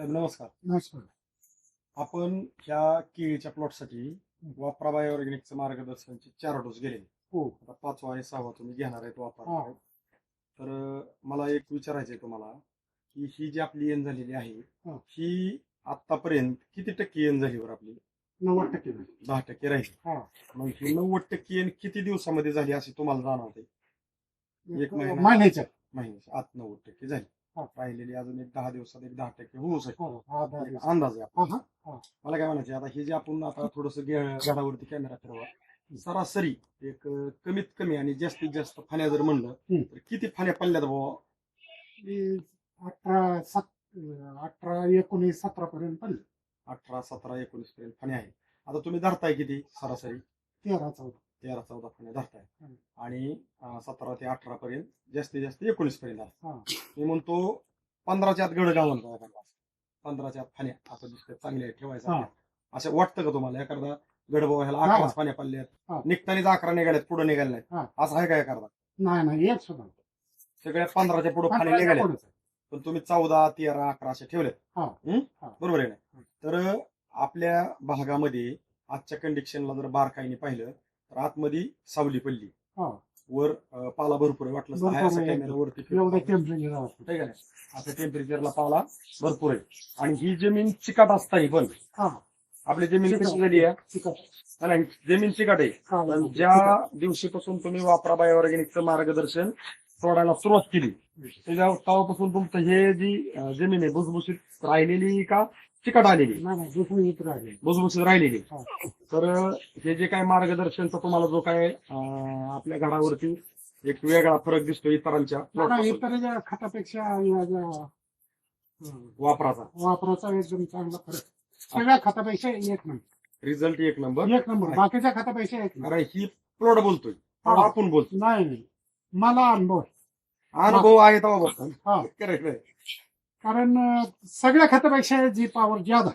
साहेब नमस्कार नमस्कार आपण ह्या केळीच्या प्लॉटसाठी वापरा बाय ऑर्गॅनिकचं मार्गदर्शनचे चार डोस गेले हो आता पाचवा आणि सहावा तुम्ही घेणार आहेत हा. वापरणार तर मला एक विचारायचं आहे तुम्हाला की ही जी आपली येण झालेली आहे हा. आतापर्यंत किती टक्के येण झाली बरं आपली नव्वद टक्के दहा टक्के राहील हा. मग ही नव्वद टक्के येण किती दिवसामध्ये झाली असे तुम्हाला जाणवते एक महिना. महिन्याच्या महिन्याची आत नव्वद टक्के झाली. राहिलेली अजून एक दहा दिवसात एक दहा टक्के होऊ शकते हो, हा, एक दिवस. अंदाज आहे हा, हा. मला काय म्हणायचं आता हे जे आपण आता थोडस झाडावरती कॅमेरा फिरवा सरासरी एक अं, कमीत कमी आणि जास्तीत जास्त फाण्या जर म्हणलं हम्म. तर किती फाण्या पडल्यात बाबा अठरा सात अठरा एकोणीस सतरा पर्यंत पडले. अठरा सतरा एकोणीस पर्यंत फाण्या आहे आता तुम्ही धरताय किती सरासरी? तेरा चौदा. तेरा चौदा फाण्या धरताय हम्म. आणि अं, सतरा ते अठरा पर्यंत जास्तीत जास्त एकोणीस पर्यंत हा. मी म्हणतो पंधराच्या आत गड गाव म्हणतो एखादा पंधराच्या आत फाण्या आता दिसतात चांगले ठेवायचं हा. असं वाटतं का तुम्हाला एखादा गडबाव ह्याला हा. अकराच पडल्यात हा. निघतानीच अकरा निघाल्यात पुढे निघाल्या नाहीत. असं आहे काय एखादा नाही नाही एक सुद्धा सगळ्या पंधराच्या पुढे फाण्या पंधराच्या निघाल्या पुढंच आहे. पण तुम्ही चौदा तेरा अकरा असे ठेवले हा. हा. बरोबर आहे ना तर आपल्या भागामध्ये आजच्या कंडिशनला जर बारकाईने पाहिलं तर आतमध्ये सावली पडली हा. वर अं, पाला भरपूर आहे वाटलं भरपूर आहे असं आहे. कॅमेरा वरती एवढं फिरवतो. टेम्परेचर असतं ठीक आहे ना? आता टेम्परेचरला पाला भरपूर आहे आणि ही जमीन चिकाट असताना पण हा आपली जमीन चिकाट. कशी झाली आहे. हा ना, जमीन चिकाट आहे हा, पण. ज्या दिवशीपासून तुम्ही वापरा बाय ऑर्गॅनिकचं मार्गदर्शन सोडायला सुरुवात केली त्याच्या तेव्हापासून तुमचं हे जी अं, जमीन आहे भुसभुशीत राहिलेली का चिकट आलेली. भुसभुशीत राहिलेली. तर हे जे काय मार्गदर्शनचा तुम्हाला जो काय अं, आपल्या घरावरती एक वेगळा फरक दिसतो इतरांच्या नाही, plot इतर ज्या खतापेक्षा या ज्या, वापराचा. वापराचा एकदम चांगला फरक. सगळ्या खतापेक्षा एक नंबर. रिझल्ट एक नंबर. एक नंबर. बाकीच्या खतापेक्षा एक नंबर. अरे ही प्लॉट बोलतोय. हा. आपण बोलतो नाही नाही. मला अनुभव आहे. अनुभव आहे तेव्हा बोलतो हा. करेक्ट आहे. कारण सगळ्या खतापेक्षा जी पॉवर ज्यादा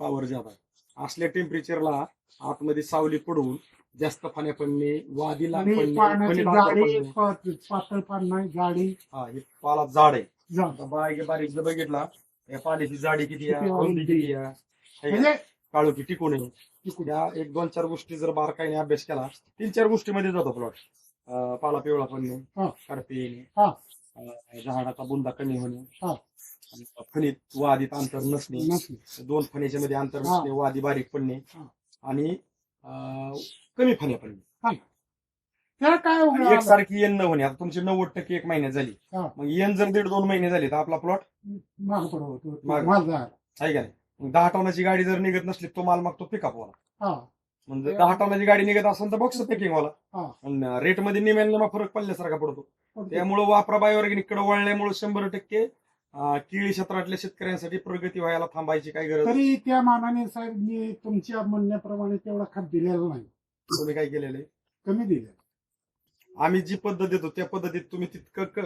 पावर ज्यादा असल्या टेम्परेचरला आतमध्ये सावली पडून जास्त पाण्या पडणे वादीला पडणे, जाडी पातळ नाही जाडी. हा हे पाला जाड आहे. बारीक बारीक जर बघितला या पाण्याची जाडी किती आहे किती म्हणजे काळू की टिकू नये या एक दोन चार गोष्टी जर बारकाईने अभ्यास केला तीन चार गोष्टीमध्ये जातो प्लॉट पाला पिवळा पडणे. अं, झाडाचा बुंदा कमी होणे फणीत वादीत अंतर नसणे दोन फण्याच्या मध्ये अंतर. नसणे वादी बारीक पडणे. आणि कमी फण्या पडणे. त्याला काय एक सारखी येण न होणे. आता तुमची नव्वद टक्के एक महिन्यात झाली. मग येण जर दीड दोन महिने झाले तर आपला प्लॉट माग आहे का नाही? दहा टनाची गाडी जर निघत नसली तो माल मग तो पिकअप वाला म्हणजे दहा टनाची गाडी निघत असेल तर बॉक्स पॅकिंग वाला. रेटमध्ये निम्याला फरक पडल्यासारखा पडतो. त्यामुळे वापरा बायोऑर्गॅनिककडे वळल्यामुळे शंभर टक्के केळी क्षेत्रातल्या शेतकऱ्यांसाठी प्रगती व्हायला थांबायची काय गरज? तरी त्या मानाने साहेब मी तुमच्या म्हणण्याप्रमाणे तेवढा खत दिलेला नाही. तुम्ही काय केलेलं? आहे कमी दिले आम्ही जी पद्धत देतो त्या पद्धतीत तुम्ही तितकं क-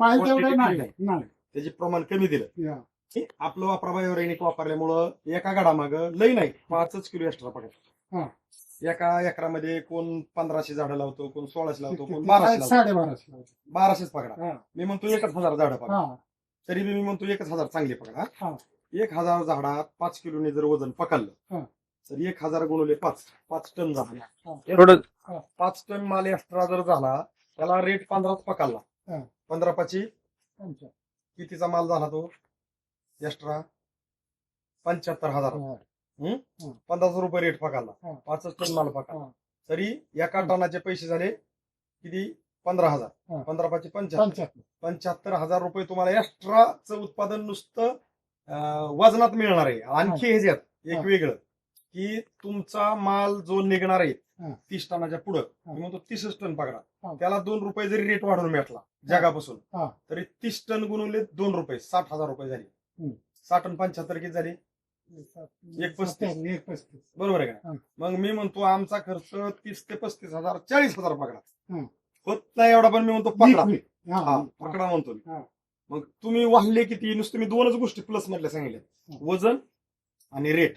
पाहिजे तेवढं quantity नाही नाही. नाही. त्याचे प्रमाण कमी दिलं. या. हे आपलं वापरा बायोऑर्गॅनिक वापरल्यामुळं एका गाडामाग लई नाही पाचच किलो एक्स्ट्रा हा. पडत एका एकरामध्ये कोण पंधराशे झाडं लावतो कोण सोळाशे लावतो कोण बाराशे लावतो. साडेबाराशे बाराशेच पकडा. हा. मी म्हणतो एकच हजार झाडं पकडा. हा. तरी बी मी म्हणतो एकच हजार चांगली पकडा हा. एक हजार झाडात पाच किलोने जर वजन पकडलं हा. तर एक हजार गुणवले पाच पाच टन हा. झाला हा. पाच टन माल एक्स्ट्रा जर झाला त्याला रेट पंधराच पकडला हा. पंधरा पाची पंचा. कितीचा माल झाला तो एक्स्ट्रा पंच्याहत्तर हजार हा. पंधराशे रुपये रेट पकडला हा. पाचच टन माल पकडला हा. तरी एका टनाचे पैसे झाले किती पंधरा हजार. पंधरा पाचशे पंच्याहत्तर पंच्याहत्तर हजार रुपये तुम्हाला एक्स्ट्राचं उत्पादन नुसतं वजनात मिळणार आहे आणखी ह्याच्यात एक. वेगळं की तुमचा माल जो निघणार आहे. तीस टनाच्या पुढं. मी म्हणतो तीसच टन पकडा. त्याला दोन रुपये जरी रेट वाढून भेटला जगापासून. तरी तीस टन गुणवले दोन रुपये साठ हजार रुपये झाले. साठ टन पंच्याहत्तर किती झाले एक पस्तीस. एक पस्तीस बरोबर आहे का. मग मी म्हणतो आमचा खर्च तीस ते पस्तीस हजार चाळीस हजार पकडा. होत नाही एवढा पण मी म्हणतो पकडा. हा, हा हा. पकडा म्हणतो मी. हा. मग तुम्ही वाढले किती नुसतं मी दोनच गोष्टी प्लस मधल्या सांगितल्या. वजन आणि रेट.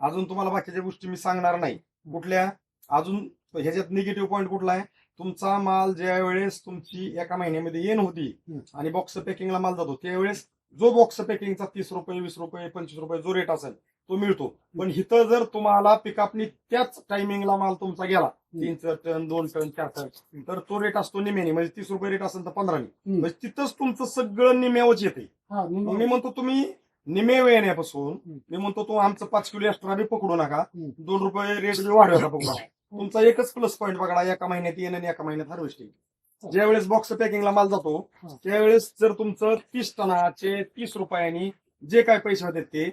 अजून तुम्हाला बाकीच्या गोष्टी मी सांगणार नाही कुठल्या अजून ह्याच्यात निगेटिव्ह पॉईंट कुठला आहे तुमचा माल ज्या वेळेस तुमची एका महिन्यामध्ये येण होती. आणि बॉक्स पॅकिंगला माल जातो त्यावेळेस जो बॉक्स पॅकिंगचा तीस रुपये वीस रुपये पंचवीस रुपये जो रेट असेल तो मिळतो. पण इथं जर तुम्हाला पिकअपनी त्याच टायमिंगला माल तुमचा गेला तीन चार टन दोन टन चार टन तर तो रेट असतो निम्याने. म्हणजे तीस रुपये रेट असेल तर पंधराने. म्हणजे तिथंच तुमचं सगळं निम्यावच येते मी म्हणतो तुम्ही निमे येण्यापासून. मी म्हणतो तो आमचं पाच किलो एक्स्ट्रा बी पकडू नका. दोन रुपये रेट बी वाढवायचा पकडू. तुमचा एकच प्लस पॉईंट बघा एका महिन्यात येणं आणि एका महिन्यात हार्वेस्टिंग ज्यावेळेस बॉक्स पॅकिंगला माल जातो. त्यावेळेस जर तुमचं तीस टनाचे तीस रुपयांनी जे काय पैसे होते ते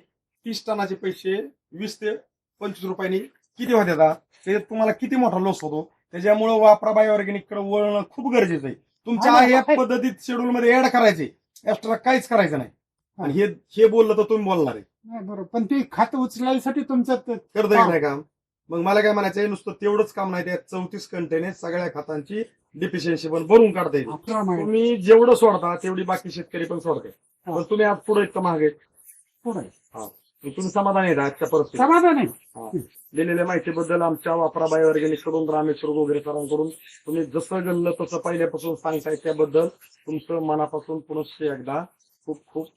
तीस टनाचे पैसे वीस ते पंचवीस रुपयांनी किती होते का ते तुम्हाला किती मोठा लॉस होतो? त्याच्यामुळे वापरा बाय ऑर्गॅनिककडे वळणं खूप गरजेचं आहे. तुमच्या या. पद्धतीत शेड्यूल मध्ये ऍड करायचे. एक्स्ट्रा काहीच करायचं नाही. आणि हे हे बोललं तर तुम्ही बोलणार आहे. बरोबर. पण ते खातं उचलायसाठी तुमचं करता. येत नाही काम. मग मला काय म्हणायचं आहे नुसतं तेवढंच काम नाही त्यात चौतीस कंटेने सगळ्या खातांची डिफिशियन्सी पण भरून काढता येईल. तुम्ही जेवढं सोडता तेवढी बाकी शेतकरी पण सोडते. पण तुम्ही आज पुढे इतकं महाग आहे. पुढं तुम्ही समाधान आहे आजच्या परिस्थितीत. समाधान आहे. दिलेल्या माहितीबद्दल आमच्या वापरा कडून रामेश्वर वगैरे सरांकडून तुम्ही जसं गल्लं तसं पहिल्यापासून सांगताय त्याबद्दल तुमचं मनापासून पुनश्च एकदा खूप खूप